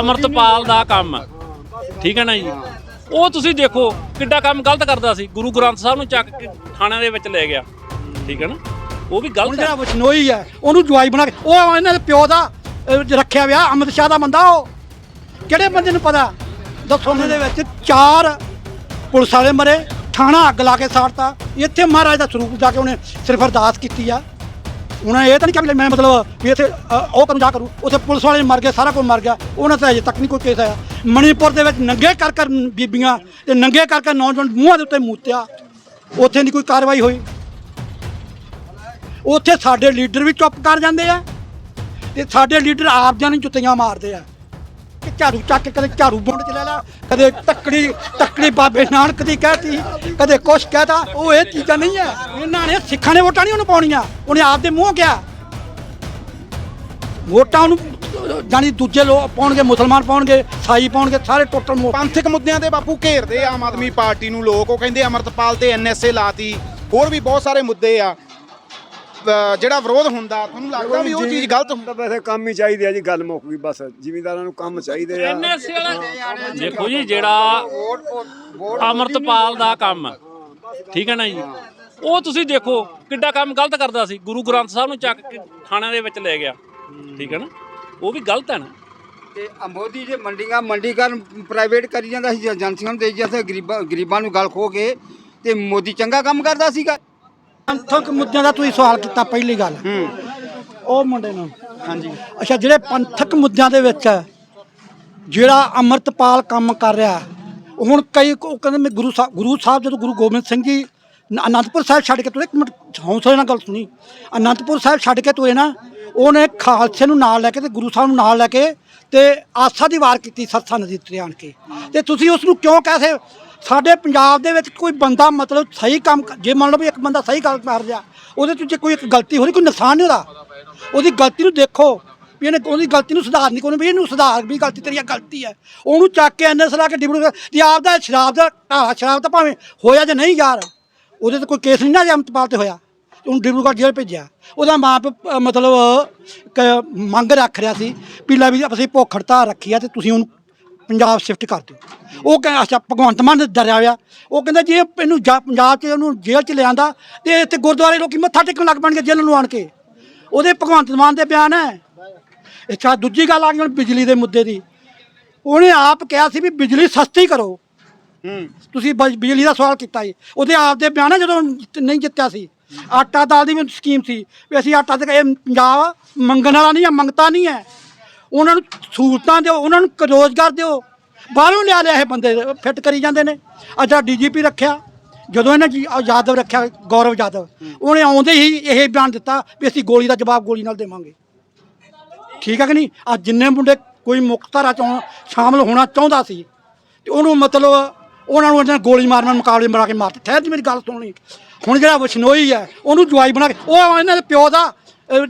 ਅਮਰਤਪਾਲ ਦਾ ਕੰਮ। ਠੀਕ ਹੈ ਨਾ ਜੀ? ਉਹ ਤੁਸੀਂ ਦੇਖੋ ਕਿੱਡਾ ਕੰਮ ਗਲਤ ਕਰਦਾ ਸੀ। ਗੁਰੂ ਗ੍ਰੰਥ ਸਾਹਿਬ ਨੂੰ ਚੱਕ ਕੇ ਥਾਣਿਆਂ ਦੇ ਵਿੱਚ ਲੈ ਗਿਆ। ਠੀਕ ਹੈ ਨਾ? ਉਹ ਵੀ ਹੁਣ ਗਲਤ ਹੈ। ਜਿਹੜਾ ਬਚਨੋਈ ਹੈ ਉਹਨੂੰ ਜਵਾਈ ਬਣਾ ਕੇ ਉਹ ਇਹਨਾਂ ਦੇ ਪਿਓ ਦਾ ਅਹ, ਰੱਖਿਆ ਵਿਆ ਅਮਿਤ ਸ਼ਾਹ ਦਾ ਬੰਦਾ ਉਹ। ਕਿਹੜੇ ਬੰਦੇ ਨੂੰ ਪਤਾ? ਦੱਸੋ ਮੇਰੇ ਵਿੱਚ ਚਾਰ ਪੁਲਿਸ ਵਾਲੇ ਮਰੇ ਥਾਣਾ ਅੱਗ ਲਾ ਕੇ ਸਾੜਤਾ। ਇੱਥੇ ਮਹਾਰਾਜ ਦਾ ਸਰੂਪ ਜਾ ਕੇ ਉਹਨੇ ਸਿਰਫ ਅਰਦਾਸ ਕੀਤੀ ਆ। ਉਹਨਾਂ ਇਹ ਤਾਂ ਨਹੀਂ ਕਿਹਾ ਮੈਂ ਮਤਲਬ ਵੀ ਇੱਥੇ ਅ, ਉਹ ਕਰੂੰ ਜਾ ਕਰੂ। ਉੱਥੇ ਪੁਲਿਸ ਵਾਲੇ ਮਰ ਗਏ ਸਾਰਾ ਕੁਝ ਮਰ ਗਿਆ। ਉਹਨਾਂ ਤੇ ਅਜੇ ਤੱਕ ਨਹੀਂ ਕੋਈ ਕੇਸ ਆਇਆ। ਮਣੀਪੁਰ ਦੇ ਵਿੱਚ ਨੰਗੇ ਕਰ ਕਰ ਬੀਬੀਆਂ ਤੇ ਨੰਗੇ ਕਰ ਕਰ ਨੌਜਵਾਨ ਮੂੰਹਾਂ ਦੇ ਉੱਤੇ ਮੂਤਿਆ। ਉੱਥੇ ਨਹੀਂ ਕੋਈ ਕਾਰਵਾਈ ਹੋਈ। ਉੱਥੇ ਸਾਡੇ ਲੀਡਰ ਵੀ ਚੁੱਪ ਕਰ ਜਾਂਦੇ ਆ ਤੇ ਸਾਡੇ ਲੀਡਰ ਆਪ ਜਾਨ ਜੁੱਤੀਆਂ ਮਾਰਦੇ ਆ। ਝਾੜੂ ਚੱਕ ਕਦੇ ਝਾੜੂ ਬੁੰਡ ਚ ਲੈ ਲਾ, ਕਦੇ ਤੱਕੜੀ ਤੱਕੜੀ ਬਾਬੇ ਨਾਨਕ ਦੀ ਕਹਿਤੀ, ਕਦੇ ਕੁਛ ਕਹਿਤਾ, ਉਹ ਇਹ ਚੀਜ਼ਾਂ ਨਹੀਂ ਹੈ ਇਹਨਾਂ ਨੇ ਸਿੱਖਾਂ ਨੇ ਵੋਟਾਂ ਨਹੀਂ ਉਹਨੂੰ ਪਾਉਣੀਆਂ, ਉਹਨੇ ਆਪਦੇ ਮੂੰਹ ਕਿਹਾ। ਵੋਟਾਂ ਉਹਨੂੰ ਜਾਨੀ ਦੂਜੇ ਲੋਕ ਪਾਉਣਗੇ, ਮੁਸਲਮਾਨ ਪਾਉਣਗੇ, ਸਾਈ ਪਾਉਣਗੇ, ਸਾਰੇ ਟੋਟਲ ਮੋ- ਪੰਥਕ ਮੁੱਦਿਆਂ ਤੇ ਬਾਪੂ ਘੇਰਦੇ ਆ ਆਮ ਆਦਮੀ ਪਾਰਟੀ ਨੂੰ, ਲੋਕ ਉਹ ਕਹਿੰਦੇ ਅਮਰਤਪਾਲ ਤੇ ਐਨਐਸਏ ਲਾਤੀ। ਹੋਰ ਵੀ ਬਹੁਤ ਸਾਰੇ ਮੁੱਦੇ ਆ। ਜਿਹੜਾ ਵਿਰੋਧ ਹੁੰਦਾ ਤੁਹਾਨੂੰ ਲੱਗਦਾ ਵੀ ਉਹ ਚੀਜ਼ ਗਲਤ ਹੁੰਦਾ? ਤਾਂ ਵੈਸੇ ਕੰਮ ਹੀ ਚਾਹੀਦੇ ਆ ਜੀ ਗੱਲ ਮੁੱਕ ਗਈ ਬਸ। ਜ਼ਿਮੀਂਦਾਰਾਂ ਨੂੰ ਕੰਮ ਚਾਹੀਦੇ ਆ। ਐਨਐਸਏ ਵਾਲਾ ਦੇਖੋ ਜੀ ਜਿਹੜਾ ਅਮਰਤਪਾਲ ਦਾ ਕੰਮ ਠੀਕ ਹੈ ਨਾ ਜੀ? ਉਹ ਤੁਸੀਂ ਦੇਖੋ ਕਿੱਡਾ ਕੰਮ ਗਲਤ ਕਰਦਾ ਸੀ। ਗੁਰੂ ਗ੍ਰੰਥ ਸਾਹਿਬ ਨੂੰ ਚੱਕ ਕੇ ਥਾਣਿਆਂ ਦੇ ਵਿੱਚ ਲੈ ਗਿਆ ਠੀਕ ਹੈ ਨਾ? ਉਹ ਵੀ ਗਲਤ ਹੈ ਨਾ? ਤੇ ਮੋਦੀ ਜੇ ਮੰਡੀਆਂ ਮੰਡੀਕਰਨ ਪ੍ਰਾਈਵੇਟ ਕਰੀ ਜਾਂਦਾ ਸੀ ਏਜੰਸੀਆਂ ਨੂੰ ਦੇ ਜਾਂਦੇ ਗਰੀਬਾਂ ਗਰੀਬਾਂ ਨੂੰ ਗਲ ਖੋ ਕੇ ਤੇ ਮੋਦੀ ਚੰਗਾ ਕੰਮ ਕਰਦਾ ਸੀਗਾ। ਪੰਥਕ ਮੁੱਦਿਆਂ ਦਾ ਤੁਸੀਂ ਸਵਾਲ ਕੀਤਾ ਪਹਿਲੀ ਗੱਲ। ਉਹ ਮੁੰਡੇ ਨੂੰ। ਹਾਂਜੀ। ਅੱਛਾ ਜਿਹੜੇ ਪੰਥਕ ਮੁੱਦਿਆਂ ਦੇ ਵਿੱਚ ਜਿਹੜਾ ਅਮਰਤਪਾਲ ਕੰਮ ਕਰ ਰਿਹਾ ਹੁਣ ਕਈ ਉਹ ਕਹਿੰਦੇ ਮੈਂ ਗੁਰੂ ਸਾਹਿਬ ਗੁਰੂ ਸਾਹਿਬ ਜਦੋਂ ਗੁਰੂ ਗੋਬਿੰਦ ਸਿੰਘ ਜੀ ਅਨੰਦਪੁਰ ਸਾਹਿਬ ਛੱਡ ਕੇ ਤੁਰੇ ਇੱਕ ਮਿੰਟ ਹੌਂਸਲੇ ਨਾਲ ਗੱਲ ਸੁਣੀ। ਅਨੰਦਪੁਰ ਸਾਹਿਬ ਛੱਡ ਕੇ ਤੁਰੇ ਨਾ ਉਹਨੇ ਖਾਲਸੇ ਨੂੰ ਨਾਲ ਲੈ ਕੇ ਤੇ ਗੁਰੂ ਸਾਹਿਬ ਨੂੰ ਨਾਲ ਲੈ ਕੇ ਤੇ ਆਸਾ ਦੀ ਵਾਰ ਕੀਤੀ ਸਰਸਾ ਨਦੀ ਤੇ ਆਣ ਕੇ। ਤੇ ਤੁਸੀਂ ਉਸ ਨੂੰ ਕਿਉਂ ਕਹਦੇ ਸਾਡੇ ਪੰਜਾਬ ਦੇ ਵਿੱਚ ਕੋਈ ਬੰਦਾ ਮਤਲਬ ਸਹੀ ਕੰਮ ਕਰ- ਜੇ ਮੰਨ ਲਓ ਵੀ ਇੱਕ ਬੰਦਾ ਸਹੀ ਗੱਲ ਕਰ ਰਿਹਾ ਉਹਦੇ ਚ ਜੇ ਕੋਈ ਇੱਕ ਗਲਤੀ ਹੋ ਰਹੀ ਕੋਈ ਨੁਕਸਾਨ ਨਹੀਂ ਉਹਦਾ। ਉਹਦੀ ਗਲਤੀ ਨੂੰ ਦੇਖੋ ਵੀ ਇਹਨੇ ਉਹਦੀ ਗਲਤੀ ਨੂੰ ਸੁਧਾਰਨੀ ਕੋਈ ਵੀ ਇਹਨੂੰ ਸੁਧਾਰ ਵੀ ਗਲਤੀ ਤੇਰੀ ਇਹ ਗਲਤੀ ਹੈ। ਉਹਨੂੰ ਚੱਕ ਕੇ ਐਨਐਸ ਲਾ ਕੇ ਡਿਬੜੂ ਜੇ ਆਪਦਾ ਸ਼ਰਾਬ ਦਾ ਢਾਲਾ ਸ਼ਰਾਬ ਤਾਂ ਭਾਵੇਂ ਹੋਇਆ ਜਾਂ ਨਹੀਂ ਯਾਰ ਉਹਦੇ ਤੇ ਕੋਈ ਕੇਸ ਨਹੀਂ ਨਾ ਜੇ ਅਮਤਪਾਲ ਤੇ ਹੋਇਆ। ਤੇ ਉਹਨੂੰ ਡਿਬੜੂਗੜ੍ਹ ਜੇਲ੍ਹ ਭੇਜਿਆ। ਉਹਦਾ ਮਾਂ ਪਿਓ ਅ, ਮਤਲਬ ਕ- ਮੰਗ ਰੱਖ ਰਿਹਾ ਸੀ ਵੀ ਲੈ ਵੀ ਅਸੀਂ ਭੁੱਖ ਹੜਤਾਲ ਰੱਖੀ ਆ ਤੇ ਤੁਸੀਂ ਉਹਨੂੰ ਪੰਜਾਬ ਸ਼ਿਫਟ ਕਰ ਦਿਓ। ਉਹ ਕਹਿੰਦਾ ਅੱਛਾ ਭਗਵੰਤ ਮਾਨ ਨੇ ਡਰਿਆ ਹੋਇਆ ਉਹ ਕਹਿੰਦਾ ਜੇ ਇਹਨੂੰ ਜਾ- ਪੰਜਾਬ 'ਚ ਉਹਨੂੰ ਜੇਲ੍ਹ 'ਚ ਲਿਆਂਦਾ ਤੇ ਇੱਥੇ ਗੁਰਦੁਆਰੇ ਲੋਕੀ ਮੱਥਾ ਟੇਕਣ ਲੱਗ ਪੈਣਗੇ ਜੇਲ੍ਹ ਨੂੰ ਆਣ ਕੇ। ਉਹਦੇ ਭਗਵੰਤ ਮਾਨ ਦੇ ਬਿਆਨ ਹੈ। ਅੱਛਾ ਦੂਜੀ ਗੱਲ ਆ ਗਈ ਹੁਣ ਬਿਜਲੀ ਦੇ ਮੁੱਦੇ ਦੀ। ਉਹਨੇ ਆਪ ਕਿਹਾ ਸੀ ਵੀ ਬਿਜਲੀ ਸਸਤੀ ਕਰੋ। ਹੂੰ। ਤੁਸੀਂ ਬਜ- ਬਿਜਲੀ ਦਾ ਸਵਾਲ ਕੀਤਾ ਜੀ। ਉਹਦੇ ਆਪ ਦੇ ਬਿਆਨ ਹੈ ਜਦੋਂ ਨਹੀਂ ਜਿੱਤਿਆ ਸੀ। ਆਟਾ ਦਾਲ ਦੀ ਵੀ ਸਕੀਮ ਸੀ। ਵੀ ਅਸੀਂ ਆਟਾ ਇਹ ਪੰਜਾਬ ਮੰਗਣ ਵਾਲਾ ਨਹੀਂ ਹੈ ਮੰਗਤਾ ਨਹੀਂ ਹੈ। ਉਹਨਾਂ ਨੂੰ ਸਹੂਲਤਾਂ ਦਿਓ, ਉਹਨਾਂ ਨੂੰ ਕ- ਰੋਜ਼ਗਾਰ ਦਿਓ। ਬਾਹਰੋਂ ਲਿਆ ਲਿਆ ਇਹ ਬੰਦੇ, ਫਿੱਟ ਕਰੀ ਜਾਂਦੇ ਨੇ। ਅੱਛਾ ਡੀਜੀਪੀ ਰੱਖਿਆ, ਜਦੋਂ ਇਹਨਾਂ ਜੀ ਯਾਦਵ ਰੱਖਿਆ, ਗੌਰਵ ਯਾਦਵ, ਉਹਨੇ ਆਉਂਦੇ ਹੀ ਇਹ ਬਿਆਨ ਦਿੱਤਾ ਵੀ ਅਸੀਂ ਗੋਲੀ ਦਾ ਜਵਾਬ ਗੋਲੀ ਨਾਲ ਦੇਵਾਂਗੇ। ਠੀਕ ਹੈ ਕਿ ਨਹੀਂ? ਆ ਜਿੰਨੇ ਮੁੰਡੇ ਕੋਈ ਮੁਕਤਰਾ ਚੋਂ ਸ਼ਾਮਲ ਹੋਣਾ ਚਾਹੁੰਦਾ ਸੀ, ਤੇ ਉਹਨੂੰ ਮਤਲਬ ਉਹਨਾਂ ਨੂੰ ਇਹਨਾਂ ਗੋਲੀ ਮਾਰਨ ਨਾਲ ਮੁਕਾਬਲੇ ਬਣਾ ਕੇ ਮਾਰਤੇ। ਠਹਿਰ ਜੀ, ਮੇਰੀ ਗੱਲ ਸੁਣਨੀ ਹੁਣ ਜਿਹੜਾ ਵਸ਼ਨੋਈ ਹੈ, ਉਹਨੂੰ ਜਵਾਈ ਬਣਾ ਕੇ ਉਹ ਇਹਨਾਂ ਦੇ ਪਿਓ ਦਾ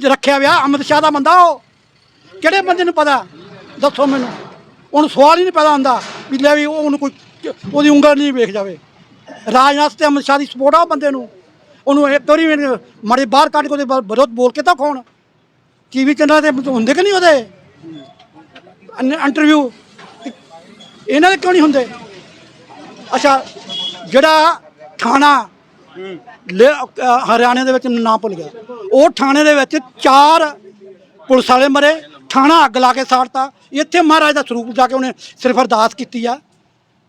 ਰੱਖਿਆ ਵਿਆ ਅਮਿਤ ਸ਼ਾਹ ਦਾ ਬੰਦਾ ਉਹ। ਕਿਹੜੇ ਬੰਦੇ ਨੂੰ ਪਤਾ? ਦੱਸੋ ਮੈਨੂੰ। ਉਹਨੂੰ ਸਵਾਲ ਹੀ ਨਹੀਂ ਪੈਦਾ ਹੁੰਦਾ ਵੀ ਲੈ ਵੀ ਉਹਨੂੰ ਕੋਈ ਉਹਦੀ ਉਂਗਲ ਨਹੀਂ ਵੇਖ ਜਾਵੇ। ਰਾਜਨਾਥ ਤੇ ਅਮਿਤ ਸ਼ਾਹ ਦੀ ਸਪੋਰਟ ਆ ਬੰਦੇ ਨੂੰ। ਉਹਨੂੰ ਇੱਕ ਵਾਰੀ ਵੀ ਬਾਹਰ ਕੱਢ ਕੇ ਉਹਦੇ ਵਿਰੋਧ ਬੋਲ ਕੇ ਤਾਂ ਖਾਣ। ਟੀਵੀ ਚੈਨਲਾਂ ਤੇ ਹੁੰਦੇ ਕਿ ਨਹੀਂ ਉਹਦੇ? ਇੰਟਰਵਿਊ ਇਹਨਾਂ ਦੇ ਕਿਉਂ ਨਹੀਂ ਹੁੰਦੇ? ਅੱਛਾ, ਜਿਹੜਾ ਥਾਣਾ ਲੈ- ਹਰਿਆਣੇ ਦੇ ਵਿੱਚ ਨਾਂ ਭੁੱਲ ਗਿਆ। ਉਹ ਥਾਣੇ ਦੇ ਵਿੱਚ ਚਾਰ ਪੁਲਿਸ ਵਾਲੇ ਮਰੇ। ਥਾਣਾ ਅੱਗ ਲਾ ਕੇ ਸਾੜਤਾ। ਇੱਥੇ ਮਹਾਰਾਜ ਦਾ ਸਰੂਪ ਜਾ ਕੇ ਉਹਨੇ ਸਿਰਫ ਅਰਦਾਸ ਕੀਤੀ ਆ।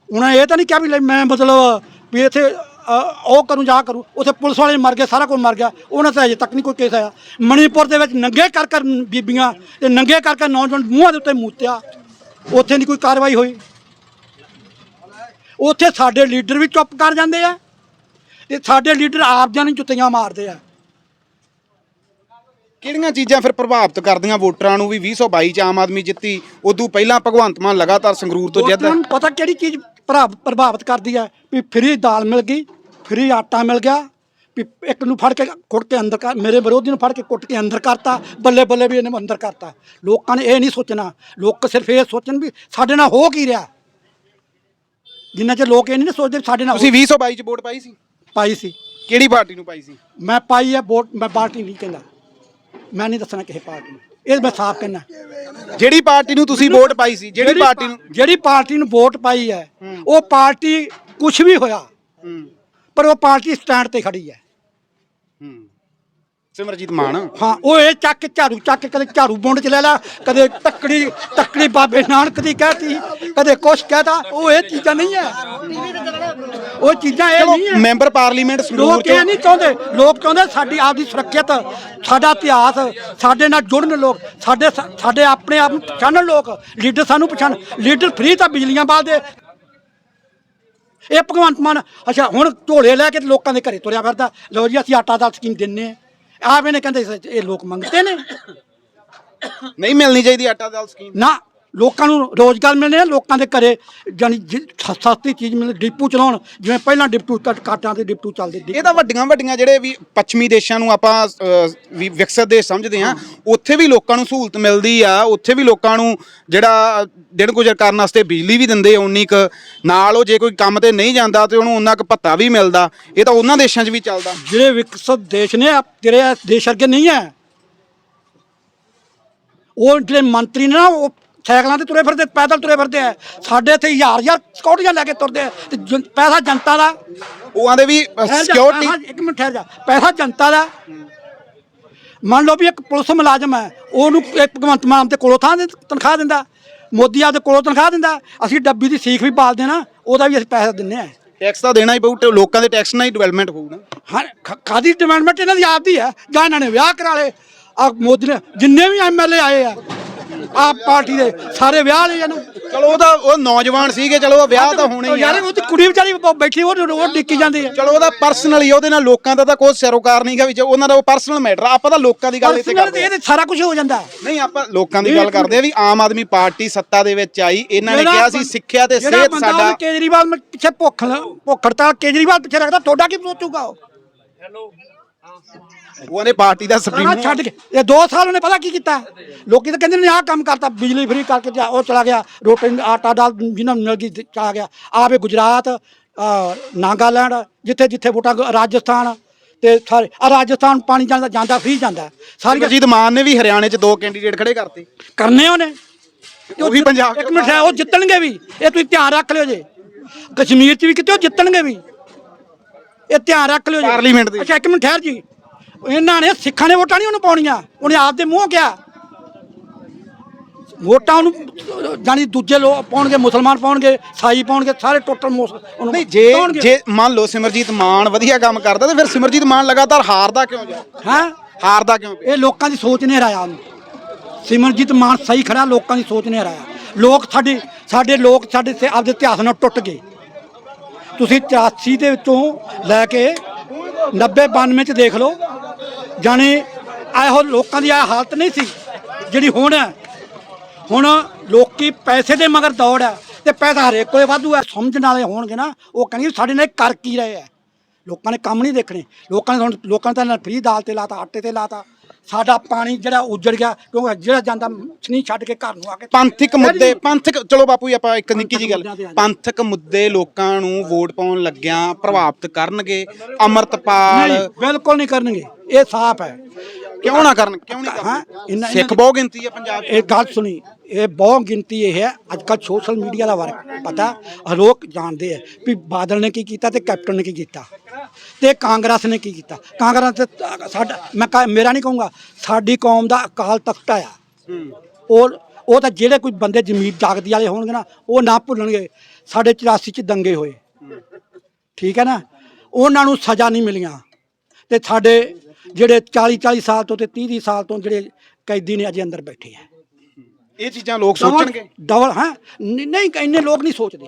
ਉਹਨਾਂ ਇਹ ਤਾਂ ਨਹੀਂ ਕਿਹਾ ਵੀ ਲੈ ਮੈਂ ਮਤਲਬ ਵੀ ਇੱਥੇ ਉਹ ਕਰੂੰ ਜਾ ਕਰੂੰ, ਉੱਥੇ ਪੁਲਿਸ ਵਾਲੇ ਮਰ ਗਏ, ਸਾਰਾ ਕੁਝ ਮਰ ਗਿਆ। ਉਹਨਾਂ ਤੇ ਅਜੇ ਤੱਕ ਨਹੀਂ ਕੋਈ ਕੇਸ ਆਇਆ। ਮਣੀਪੁਰ ਦੇ ਵਿੱਚ ਨੰਗੇ ਕਰ ਕਰ ਬੀਬੀਆਂ ਤੇ ਨੰਗੇ ਕਰ ਕਰ ਨੌਜਵਾਨ ਮੂੰਹਾਂ ਦੇ ਉੱਤੇ ਮੂਤਿਆ। ਉੱਥੇ ਨਹੀਂ ਕੋਈ ਕਾਰਵਾਈ ਹੋਈ। ਉੱਥੇ ਸਾਡੇ ਲੀਡਰ ਵੀ ਚੁੱਪ ਕਰ ਜਾਂਦੇ ਆ ਤੇ ਸਾਡੇ ਲੀਡਰ ਆਪ ਜਾਨ ਜੁੱਤੀਆਂ ਮਾਰਦੇ ਆ। ਕਿਹੜੀਆਂ ਚੀਜ਼ਾਂ ਫਿਰ ਪ੍ਰਭਾਵਿਤ ਕਰਦੀਆਂ? ਵੋਟਰਾਂ ਨੂੰ ਵੀ 2022 ਚ ਆਮ ਆਦਮੀ ਜਿੱਤੀ ਉਦੋਂ ਪਹਿਲਾਂ ਭਗਵੰਤ ਮਾਨ ਲਗਾਤਾਰ ਸੰਗਰੂਰ ਤੋਂ ਜਿੱਤ ਉਹਨਾਂ ਨੂੰ ਪਤਾ ਕਿਹੜੀ ਚੀਜ਼ ਪ੍ਰਭਾਵ- ਪ੍ਰਭਾਵਿਤ ਕਰਦੀ ਹੈ? ਵੀ ਫਰੀ ਦਾਲ ਮਿਲ ਗਈ ਫਰੀ ਆਟਾ ਮਿਲ ਗਿਆ ਵੀ ਇੱਕ ਨੂੰ ਫੜ ਕੇ ਕੁੱਟ ਕੇ ਅੰਦਰ ਕਰ ਮੇਰੇ ਵਿਰੋਧੀ ਨੂੰ ਫੜ ਕੇ ਕੁੱਟ ਕੇ ਅੰਦਰ ਕਰਤਾ ਬੱਲੇ ਬੱਲੇ ਵੀ ਇਹਨੇ ਅੰਦਰ ਕਰਤਾ। ਲੋਕਾਂ ਨੇ ਇਹ ਨਹੀਂ ਸੋਚਣਾ। ਲੋਕ ਸਿਰਫ ਇਹ ਸੋਚਣ ਵੀ ਸਾਡੇ ਨਾਲ ਹੋ ਕੀ ਰਿਹਾ? ਜਿੰਨਾ ਚਿਰ ਲੋਕ ਇਹ ਨਹੀਂ ਨਾ ਸੋਚਦੇ ਵੀ ਸਾਡੇ ਨਾਲ ਤੁਸੀਂ 2022 ਚ ਵੋਟ ਪਾਈ ਸੀ? ਪਾਈ ਸੀ। ਕਿਹੜੀ ਪਾਰਟੀ ਨੂੰ ਪਾਈ ਸੀ? ਮੈਂ ਪਾਈ ਹੈ ਵੋਟ ਮੈਂ ਪਾਰਟੀ ਨਹੀਂ ਕਹਿੰਦਾ। ਮੈਂ ਨਹੀਂ ਦੱਸਣਾ ਕਿਸੇ ਪਾਰਟੀ ਨੂੰ। ਇਹ ਮੈਂ ਸਾਫ਼ ਕਹਿਣਾ ਜਿਹੜੀ ਪਾਰਟੀ ਨੂੰ ਤੁਸੀਂ ਵੋਟ ਪਾਈ ਸੀ ਜਿਹੜੀ ਪਾਰਟੀ ਨੂੰ ਜਿਹੜੀ ਪਾਰਟੀ ਨੂੰ ਵੋਟ ਪਾਈ ਹੈ ਉਹ ਪਾਰਟੀ ਕੁਝ ਵੀ ਹੋਇਆ ਪਰ ਉਹ ਪਾਰਟੀ ਸਟੈਂਡ ਤੇ ਖੜੀ ਹੈ। ਹੂੰ। ਸਿਮਰਜੀਤ ਮਾਨ। ਹਾਂ ਉਹ ਇਹ ਚੱਕ ਕੇ ਝਾੜੂ ਚੱਕ ਕੇ ਕਦੇ ਝਾੜੂ ਬੁੰਡ ਚ ਲੈ ਲਾ ਕਦੇ ਤੱਕੜੀ ਤੱਕੜੀ ਬਾਬੇ ਨਾਨਕ ਦੀ ਕਹਤੀ ਕਦੇ ਕੁਛ ਕਹਤਾ ਉਹ ਇਹ ਚੀਜ਼ਾਂ ਨਹੀਂ ਹੈ ਉਹ ਚੀਜ਼ਾਂ ਇਹ ਨਹੀਂ ਹੈ ਮੈਂਬਰ ਪਾਰਲੀਮੈਂਟ ਸੰਗਰੂਰ ਲੋਕ ਇਹ ਨਹੀਂ ਚਾਹੁੰਦੇ ਲੋਕ ਚਾਹੁੰਦੇ ਸਾਡੀ ਆਪਦੀ ਸੁਰੱਖਿਅਤ ਸਾਡਾ ਇਤਿਹਾਸ ਸਾਡੇ ਨਾਲ ਜੁੜਨ ਲੋਕ ਸਾਡੇ ਸਾਡੇ ਆਪਣੇ ਆਪ ਨੂੰ ਪਛਾਣਨ ਲੋਕ ਲੀਡਰ ਸਾਨੂੰ ਪਛਾਣ ਲੀਡਰ ਫ੍ਰੀ ਤਾਂ ਬਿਜਲੀਆਂ ਬਾਲਦੇ ਇਹ ਭਗਵੰਤ ਮਾਨ ਅੱਛਾ ਹੁਣ ਝੋਲੇ ਲੈ ਕੇ ਲੋਕਾਂ ਦੇ ਘਰੇ ਤੁਰਿਆ ਫਿਰਦਾ। ਲਓ ਜੀ ਅਸੀਂ ਆਟਾ ਦਾਲ ਸਕੀਮ ਦਿੰਨੇ ਆ। ਆਪ ਇਹਨੇ ਕਹਿੰਦੇ ਇਹ ਲੋਕ ਮੰਗਦੇ ਨੇ। ਨਹੀਂ ਮਿਲਣੀ ਚਾਹੀਦੀ ਆਟਾ ਦਾਲ ਸਕੀਮ। ਨਾ ਲੋਕਾਂ ਨੂੰ ਰੋਜ਼ਗਾਰ ਮਿਲਣੇ ਆ, ਲੋਕਾਂ ਦੇ ਘਰੇ ਜਾਨੀ ਸਸਤੀ ਚੀਜ਼ ਮਿਲੇ ਡਿਪੂ ਚਲਾਉਣ ਜਿਵੇਂ ਪਹਿਲਾਂ ਡਿਪਟੂ ਕੱਟ ਕਾਟਾਂ ਦੇ ਡਿਪਟੂ ਚੱਲਦੇ ਸੀ। ਇਹ ਤਾਂ ਵੱਡੀਆਂ ਵੱਡੀਆਂ ਜਿਹੜੇ ਵੀ ਪੱਛਮੀ ਦੇਸ਼ਾਂ ਨੂੰ ਆਪਾਂ ਅ, ਵੀ ਵਿਕਸਿਤ ਦੇਸ਼ ਸਮਝਦੇ ਆ ਉੱਥੇ ਵੀ ਲੋਕਾਂ ਨੂੰ ਸਹੂਲਤ ਮਿਲਦੀ ਆ ਉੱਥੇ ਵੀ ਲੋਕਾਂ ਨੂੰ ਜਿਹੜਾ ਦਿਨ ਗੁਜ਼ਰ ਕਰਨ ਵਾਸਤੇ ਬਿਜਲੀ ਵੀ ਦਿੰਦੇ ਆ ਉਨੀ ਕੁ ਨਾਲ ਉਹ ਜੇ ਕੋਈ ਕੰਮ ਤੇ ਨਹੀਂ ਜਾਂਦਾ ਤੇ ਉਹਨੂੰ ਉਹਨਾਂ ਕੁ ਭੱਤਾ ਵੀ ਮਿਲਦਾ ਇਹ ਤਾਂ ਉਹਨਾਂ ਦੇਸ਼ਾਂ 'ਚ ਵੀ ਚੱਲਦਾ ਜਿਹੜੇ ਵਿਕਸਿਤ ਦੇਸ਼ ਨੇ ਆ ਤੇਰੇ ਦੇਸ਼ ਵਰਗੇ ਨਹੀਂ ਹੈ ਉਹ ਜਿਹੜੇ ਮੰਤਰੀ ਨੇ ਨਾ ਉਹ ਸਾਈਕਲਾਂ ਤੇ ਤੁਰੇ ਫਿਰਦੇ ਪੈਦਲ ਤੁਰੇ ਫਿਰਦੇ ਆ। ਸਾਡੇ ਇੱਥੇ ਹਜ਼ਾਰ ਹਜ਼ਾਰ ਸਕਿਉਰਟੀਆਂ ਲੈ ਕੇ ਤੁਰਦੇ ਆ ਤੇ ਜਨ- ਪੈਸਾ ਜਨਤਾ ਦਾ। ਉਹਾਂ ਦੇ ਵੀ ਠਹਿਰ ਜਾ, ਸਿਕਿਉਰਿਟੀ ਪੈਸਾ- ਇੱਕ ਮਿੰਟ ਠਹਿਰ ਜਾ। ਪੈਸਾ ਜਨਤਾ ਦਾ। ਮੰਨ ਲਓ ਵੀ ਇੱਕ ਪੁਲਿਸ ਮੁਲਾਜ਼ਮ ਹੈ ਉਹਨੂੰ ਇੱਕ ਭਗਵੰਤ ਮਾਨ ਦੇ ਕੋਲੋਂ ਥਾਂ ਦੇ- ਤਨਖਾਹ ਦਿੰਦਾ ਮੋਦੀ ਆਪਦੇ ਕੋਲੋਂ ਤਨਖਾਹ ਦਿੰਦਾ ਅਸੀਂ ਡੱਬੀ ਦੀ ਸੀਖ ਵੀ ਪਾਲਦੇ ਨਾ ਉਹਦਾ ਵੀ ਅਸੀਂ ਪੈਸਾ ਦਿੰਨੇ ਆ। ਟੈਕਸ ਤਾਂ ਦੇਣਾ ਹੀ ਪਊ ਤੇ ਲੋਕਾਂ ਦੇ ਟੈਕਸ ਨਾਲ ਹੀ ਡਿਵੈਲਪਮੈਂਟ ਹੋਊ ਨਾ। ਹਾਂ ਕਾਦੀ ਡਿਵੈਲਪਮੈਂਟ ਇਹਨਾਂ ਦੀ ਆਪਦੀ ਹੈ ਜਾਂ ਇਹਨਾਂ ਨੇ ਵਿਆਹ ਕਰਾ ਲਏ। ਆ ਮੋਦੀ ਨੇ ਜਿੰਨੇ ਵੀ ਐਮਐਲਏ ਆਏ ਆ ਆਪ ਪਾਰਟੀ ਦੇ ਸਾਰੇ ਵਿਆਹ ਲਏ ਜਾਨ ਚਲੋ ਉਹਦਾ ਉਹ ਨੌਜਵਾਨ ਸੀਗੇ ਚਲੋ ਉਹ ਵਿਆਹ ਤਾਂ ਹੋਣੇ ਹੀ ਯਾਰ ਉਹ ਤੇ ਕੁੜੀ ਵਿਚਾਰੀ ਬ- ਬੈਠੀ ਉਹ ਉਹ ਡਿੱਕੀ ਜਾਂਦੀ ਹੈ ਚਲੋ ਉਹਦਾ ਪਰਸਨਲੀ ਉਹਦੇ ਨਾਲ ਲੋਕਾਂ ਦਾ ਤਾਂ ਕੋਈ ਸਰੋਕਾਰ ਨਹੀਂਗਾ ਵੀ ਜੋ ਉਹਨਾਂ ਦਾ ਉਹ ਪਰਸਨਲ ਮੈਟਰ ਆਪਾਂ ਤਾਂ ਲੋਕਾਂ ਦੀ ਗੱਲ ਇੱਥੇ ਕਰਦੇ ਆ। ਇਹ ਤੇ ਸਾਰਾ ਕੁਝ ਹੋ ਜਾਂਦਾ। ਨਹੀਂ ਆਪਾਂ ਲੋਕਾਂ ਦੀ ਗੱਲ ਕਰਦੇ ਆ ਵੀ ਆਮ ਆਦਮੀ ਪਾਰਟੀ ਸੱਤਾ ਦੇ ਵਿੱਚ ਆਈ ਇਹਨਾਂ ਨੇ ਜਿਹੜਾ ਕਿਹਾ ਸੀ ਸਿੱਖਿਆ ਤੇ ਜਿਹੜਾ ਸਿਹਤ ਬੰਦਾ ਸਾਡਾ ਉਹਨੂੰ ਕੇਜਰੀਵਾਲ ਮੈਂ ਪਿੱਛੇ ਭੁੱਖ ਲ- ਭੁੱਖ ਹੜਤਾਲ ਕੇਜਰੀਵਾਲ ਪਿੱਛੇ ਰੱਖਦਾ ਤੁਹਾਡਾ ਕੀ ਸੋਚੂਗਾ ਉਹ? ਉਹਨੇ ਪਾਰਟੀ ਦਾ ਸੁਪਰੀਮ ਛੱਡ ਕੇ। ਇਹ 2 ਸਾਲ ਉਹਨੇ ਪਤਾ ਕੀ ਕੀਤਾ? ਲੋਕੀ ਤਾਂ ਕਹਿੰਦੇ ਨੇ ਆਹ ਕੰਮ ਕਰਤਾ ਬਿਜਲੀ ਫ੍ਰੀ ਕਰਕੇ ਜਾ ਉਹ ਚਲਾ ਗਿਆ। ਰੋਟੀ ਆਟਾ ਦਾਲ ਜਿਨ੍ਹਾਂ ਨੂੰ ਮਿਲ ਗਈ ਤੇ ਚਲਾ ਗਿਆ। ਆਪੇ ਗੁਜਰਾਤ ਅਹ, ਨਾਗਾਲੈਂਡ ਜਿੱਥੇ ਜਿੱਥੇ ਵੋਟਾਂ ਰਾਜਸਥਾਨ ਤੇ ਸਾਰੇ ਆ ਰਾਜਸਥਾਨ ਪਾਣੀ ਜਾਂਦਾ ਜਾਂਦਾ ਫ੍ਰੀ ਜਾਂਦਾ। ਸਾਰੀ ਸਰਜੀਤ ਮਾਨ ਨੇ ਵੀ ਹਰਿਆਣੇ 'ਚ ਦੋ ਕੈਂਡੀਡੇਟ ਖੜੇ ਕਰਤੇ। ਕਰਨੇ ਉਹਨੇ। ਉਹ ਵੀ ਪੰਜਾਬ 'ਚ ਇੱਕ ਮਿੰਟ ਹੈ ਉਹ ਜਿੱਤਣਗੇ ਵੀ। ਇਹ ਤੁਸੀਂ ਧਿਆਨ ਰੱਖ ਲਿਓ ਜੇ। ਕਸ਼ਮੀਰ 'ਚ ਵੀ ਕਿਤੇ ਉਹ ਜਿੱਤਣਗੇ ਵੀ। ਇਹ ਧਿਆਨ ਰੱਖ ਲਿਓ ਜੀ। ਪਾਰਲੀਮੈਂਟ ਦੇ। ਅੱਛਾ ਇੱਕ ਮਿੰਟ ਠਹਿਰ ਜੀ। ਇਹਨਾਂ ਨੇ ਸਿੱਖਾਂ ਨੇ ਵੋਟਾਂ ਨਹੀਂ ਉਹਨੂੰ ਪਾਉਣੀਆਂ। ਉਹਨੇ ਆਪ ਦੇ ਮੂੰਹ ਕਿਹਾ। ਵੋਟਾਂ ਉਹਨੂੰ ਜਾਨੀ ਦੂਜੇ ਲੋਕ ਪਾਉਣਗੇ ਮੁਸਲਮਾਨ ਪਾਉਣਗੇ ਸਾਈ ਪਾਉਣਗੇ ਸਾਰੇ ਟੋਟਲ ਉਹਨੂੰ ਨਹੀਂ ਜੇ। ਜੇ ਮੰਨ ਲਓ ਸਿਮਰਜੀਤ ਮਾਨ ਵਧੀਆ ਕੰਮ ਕਰਦਾ ਤੇ ਫਿਰ ਸਿਮਰਜੀਤ ਮਾਨ ਲਗਾਤਾਰ ਹਾਰਦਾ ਕਿਉਂ ਜਾ? ਹੈਂ? ਹਾਰਦਾ ਕਿਉਂ? ਇਹ ਲੋਕਾਂ ਦੀ ਸੋਚ ਨੇ ਹਰਾਇਆ ਉਹਨੂੰ। ਸਿਮਰਜੀਤ ਮਾਨ ਸਹੀ ਖੜਾ ਲੋਕਾਂ ਦੀ ਸੋਚ ਨੇ ਹਰਾਇਆ ਲੋਕ ਸਾਡੇ ਸਾਡੇ ਲੋਕ ਸਾਡੇ ਆਪਦੇ ਇਤਿਹਾਸ ਨਾਲ ਟੁੱਟ ਗਏ। ਤੁਸੀਂ 84 ਦੇ ਵਿੱਚੋਂ ਲੈ ਕੇ 90 92 ਚ ਦੇਖ ਲਓ। ਜਾਣੀ ਇਹੋ ਲੋਕਾਂ ਦੀ ਇਹ ਹਾਲਤ ਨਹੀਂ ਸੀ, ਜਿਹੜੀ ਹੁਣ ਹੈ। ਹੁਣ ਲੋਕੀ ਪੈਸੇ ਦੇ ਮਗਰ ਦੌੜ ਹੈ ਤੇ ਪੈਸਾ ਹਰੇਕ ਕੋਲੇ ਵਾਧੂ ਹੈ, ਸਮਝਣ ਵਾਲੇ ਹੋਣਗੇ ਨਾ, ਉਹ ਕਹਿੰਦੇ ਸਾਡੇ ਨਾਲ ਕਰ ਕੀ ਰਹੇ ਹੈ। ਲੋਕਾਂ ਨੇ ਕੰਮ ਨਹੀਂ ਦੇਖਣੇ। ਲੋਕਾਂ ਨੇ ਹੁਣ ਲੋਕਾਂ ਨੇ ਤਾਂ ਫ੍ਰੀ ਦਾਲ ਤੇ ਲਾਤਾ, ਆਟੇ ਤੇ ਲਾਤਾ। ਸਾਡਾ ਪਾਣੀ ਜਿਹੜਾ ਉੱਜੜ ਗਿਆ ਕਿਉਂਕਿ ਜਿਹੜਾ ਜਾਂਦਾ ਨਹੀਂ ਛੱਡ ਕੇ ਘਰ ਨੂੰ ਆ ਕੇ ਪੰਥਕ ਮੁੱਦੇ ਪੰਥਕ ਚਲੋ ਬਾਪੂ ਜੀ ਆਪਾਂ ਇੱਕ ਨਿੱਕੀ ਜੀ ਗੱਲ। ਪੰਥਕ ਮੁੱਦੇ ਲੋਕਾਂ ਨੂੰ ਵੋਟ ਪਾਉਣ ਲੱਗਿਆਂ ਪ੍ਰਭਾਵਿਤ ਕਰਨਗੇ। ਅਮਰਤਪਾਲ ਬਿਲਕੁਲ ਨਹੀਂ ਕਰਨਗੇ। ਇਹ ਸਾਫ਼ ਹੈ। ਕਿਉਂ ਨਾ ਕਰਨ ਕਿਉਂ ਨਹੀਂ ਇਹਨਾਂ- ਸਿੱਖ ਬਹੁ ਗਿਣਤੀ ਹੈ ਪੰਜਾਬ ਇਹ ਗੱਲ ਸੁਣੀ। ਇਹ ਬਹੁਤ ਗਿਣਤੀ ਇਹ ਹੈ। ਅੱਜ ਕੱਲ ਸੋਸ਼ਲ ਮੀਡੀਆ ਦਾ ਵਰਕ ਪਤਾ? ਲੋਕ ਜਾਣਦੇ ਆ ਵੀ ਬਾਦਲ ਨੇ ਕੀ ਕੀਤਾ ਤੇ ਕੈਪਟਨ ਨੇ ਕੀ ਕੀਤਾ। ਤੇ ਕਾਂਗਰਸ ਨੇ ਕੀ ਕੀਤਾ? ਕਾਂਗਰਸ ਤੇ ਸਾਡਾ ਮੈਂ ਕਹ- ਮੇਰਾ ਨਹੀਂ ਕਹੂੰਗਾ ਸਾਡੀ ਕੌਮ ਦਾ ਅਕਾਲ ਤਖਤ ਆ। ਉਹ ਉਹ ਤਾਂ ਜਿਹੜੇ ਕੋਈ ਬੰਦੇ ਜ਼ਮੀਰ ਜਾਗਦੀ ਵਾਲੇ ਹੋਣਗੇ ਨਾ ਉਹ ਨਾ ਭੁੱਲਣਗੇ। ਸਾਡੇ 84 ਚ ਦੰਗੇ ਹੋਏ। ਠੀਕ ਹੈ ਨਾ? ਉਹਨਾਂ ਨੂੰ ਸਜ਼ਾ ਨਹੀਂ ਮਿਲੀਆਂ। ਤੇ ਸਾਡੇ ਜਿਹੜੇ 40 40 ਸਾਲ ਤੋਂ ਤੇ 30 30 ਸਾਲ ਤੋਂ ਜਿਹੜੇ ਕੈਦੀ ਨੇ ਅਜੇ ਅੰਦਰ ਬੈਠੇ ਆ। ਇਹ ਚੀਜ਼ਾਂ ਲੋਕ ਸੋਚਣਗੇ। ਡਬਲ ਹਾਂ? ਨਹੀਂ ਨਹੀਂ, ਇੰਨੇ ਲੋਕ ਨਹੀਂ ਸੋਚਦੇ।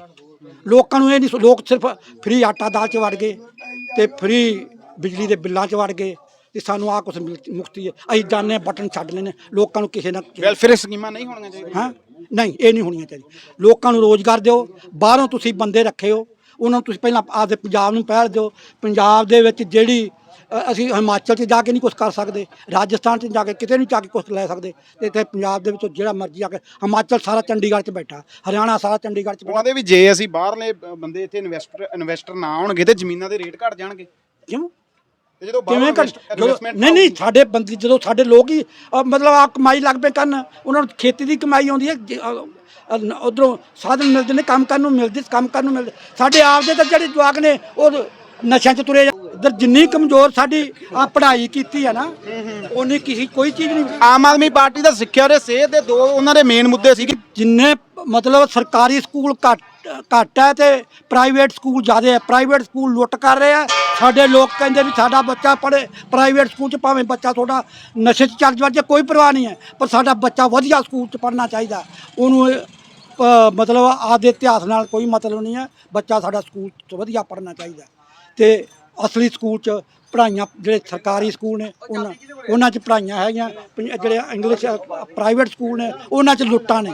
ਲੋਕਾਂ ਨੂੰ ਇਹ ਨਹੀਂ ਸੋ- ਲੋਕ ਸਿਰਫ ਫ੍ਰੀ ਆਟਾ ਦਾਲ ਚ ਵੜ ਗਏ ਤੇ ਫ੍ਰੀ ਬਿਜਲੀ ਦੇ ਬਿੱਲਾਂ ਚ ਵੜ ਗਏ ਤੇ ਸਾਨੂੰ ਆ ਕੁਝ ਮੁਕਤੀ ਹੈ। ਅਸੀਂ ਜਾਣੇ ਬਟਨ ਛੱਡ ਲੈਣੇ ਲੋਕਾਂ ਨੂੰ ਕਿਸੇ ਨਾ ਵੈਲਫੇਅਰ ਸਕੀਮਾਂ ਨਹੀਂ ਹੋਣੀਆਂ ਚਾਹੀਦੀਆਂ। ਹਾਂ? ਨਹੀਂ ਇਹ ਨਹੀਂ ਹੋਣੀਆਂ ਚਾਹੀਦੀਆਂ। ਲੋਕਾਂ ਨੂੰ ਰੋਜ਼ਗਾਰ ਦਿਓ। ਬਾਹਰੋਂ ਤੁਸੀਂ ਬੰਦੇ ਰੱਖੇ ਹੋ। ਉਹਨਾਂ ਨੂੰ ਤੁਸੀਂ ਪਹਿਲਾਂ ਆਪਦੇ ਪੰਜਾਬ ਨੂੰ ਪਹਿਲ ਦਿਓ। ਪੰਜਾਬ ਦੇ ਵਿੱਚ ਜਿਹੜੀ ਅ, ਅਸੀਂ ਹਿਮਾਚਲ 'ਚ ਜਾ ਕੇ ਨਹੀਂ ਕੁਝ ਕਰ ਸਕਦੇ ਰਾਜਸਥਾਨ 'ਚ ਜਾ ਕੇ ਕਿਤੇ ਨਹੀਂ ਜਾ ਕੇ ਕੁਝ ਲੈ ਸਕਦੇ ਤੇ ਇੱਥੇ ਪੰਜਾਬ ਦੇ ਵਿੱਚੋਂ ਜਿਹੜਾ ਮਰਜ਼ੀ ਆ ਕੇ ਹਿਮਾਚਲ ਸਾਰਾ ਚੰਡੀਗੜ੍ਹ 'ਚ ਬੈਠਾ ਹਰਿਆਣਾ ਸਾਰਾ ਚੰਡੀਗੜ੍ਹ 'ਚ ਬੈਠਾ। ਉਹਦੇ ਵੀ ਜੇ ਅਸੀਂ ਬਾਹਰਲੇ ਬੰਦੇ ਇੱਥੇ ਇਨਵੈਸਟਰ ਇਨਵੈਸਟਰ ਨਾ ਆਉਣਗੇ ਤੇ ਜ਼ਮੀਨਾਂ ਦੇ ਰੇਟ ਘਟ ਜਾਣਗੇ। ਕਿਉਂ? ਤੇ ਜਦੋਂ ਬਾਹਰੋਂ ਕਿਵੇਂ ਕਰ ਜਦੋਂ- ਨਹੀਂ ਨਹੀਂ ਸਾਡੇ ਬੰਦੇ ਜਦੋਂ ਸਾਡੇ ਲੋਕ ਹੀ ਮਤਲਬ ਆ ਕਮਾਈ ਲੱਗ ਪਏ ਕਰਨ ਉਹਨਾਂ ਨੂੰ ਖੇਤੀ ਦੀ ਕਮਾਈ ਆਉਂਦੀ ਹੈ ਉਧਰੋਂ ਸਾਧਨ ਮਿਲਦੇ ਨੇ ਕੰਮ ਕਰਨ ਨੂੰ ਮਿਲਦੇ ਕੰਮ ਕਰਨ ਨੂੰ ਮਿਲਦੇ ਸਾਡੇ ਆਪਦੇ ਤਾਂ ਜਿਹੜੇ ਜਵਾਕ ਨੇ ਉਹ ਨਸ਼ਿਆਂ 'ਚ ਤੁਰੇ ਇਧਰ ਜਿੰਨੀ ਕਮਜ਼ੋਰ ਸਾਡੀ ਆ ਪੜ੍ਹਾਈ ਕੀਤੀ ਹੈ ਨਾ ਉਨੀ ਕਿਸੇ ਕੋਈ ਚੀਜ਼ ਨਹੀਂ ਆਮ ਆਦਮੀ ਪਾਰਟੀ ਦਾ ਸਿੱਖਿਆ ਦੇ ਸਿਹਤ ਦੇ ਦੋ ਉਹਨਾਂ ਦੇ ਮੇਨ ਮੁੱਦੇ ਸੀ ਜਿੰਨੇ ਮਤਲਬ ਸਰਕਾਰੀ ਸਕੂਲ ਘੱਟ ਘੱਟ ਹੈ ਤੇ ਪ੍ਰਾਈਵੇਟ ਸਕੂਲ ਜ਼ਿਆਦਾ ਹੈ ਪ੍ਰਾਈਵੇਟ ਸਕੂਲ ਲੁੱਟ ਕਰ ਰਹੇ ਆ। ਸਾਡੇ ਲੋਕ ਕਹਿੰਦੇ ਵੀ ਸਾਡਾ ਬੱਚਾ ਪੜ੍ਹੇ ਪ੍ਰਾਈਵੇਟ ਸਕੂਲ ਚ ਭਾਵੇਂ ਬੱਚਾ ਤੁਹਾਡਾ ਨਸ਼ੇ 'ਚ ਚੱਲ ਜਾਵੇ ਕੋਈ ਪਰਵਾਹ ਨਹੀਂ ਹੈ ਪਰ ਸਾਡਾ ਬੱਚਾ ਵਧੀਆ ਸਕੂਲ ਚ ਪੜ੍ਹਨਾ ਚਾਹੀਦਾ। ਉਹਨੂੰ ਅ, ਮਤਲਬ ਆਦੇ ਇਤਿਹਾਸ ਨਾਲ ਕੋਈ ਮਤਲਬ ਨਹੀਂ ਹੈ ਬੱਚਾ ਸਾਡਾ ਸਕੂਲ ਚ ਵਧੀਆ ਪੜ੍ਹਨਾ ਚਾਹੀਦਾ। ਤੇ ਅਸਲੀ ਸਕੂਲ ਚ ਪੜ੍ਹਾਈਆਂ ਜਿਹੜੇ ਸਰਕਾਰੀ ਸਕੂਲ ਨੇ ਉਹਨਾਂ ਉਹਨਾਂ ਚ ਪੜ੍ਹਾਈਆਂ ਹੈਗੀਆਂ ਪੰ- ਜਿਹੜੇ ਇੰਗਲਿਸ਼ ਪ੍ਰਾਈਵੇਟ ਸਕੂਲ ਨੇ ਉਹਨਾਂ ਚ ਲੁੱਟਾਂ ਨੇ।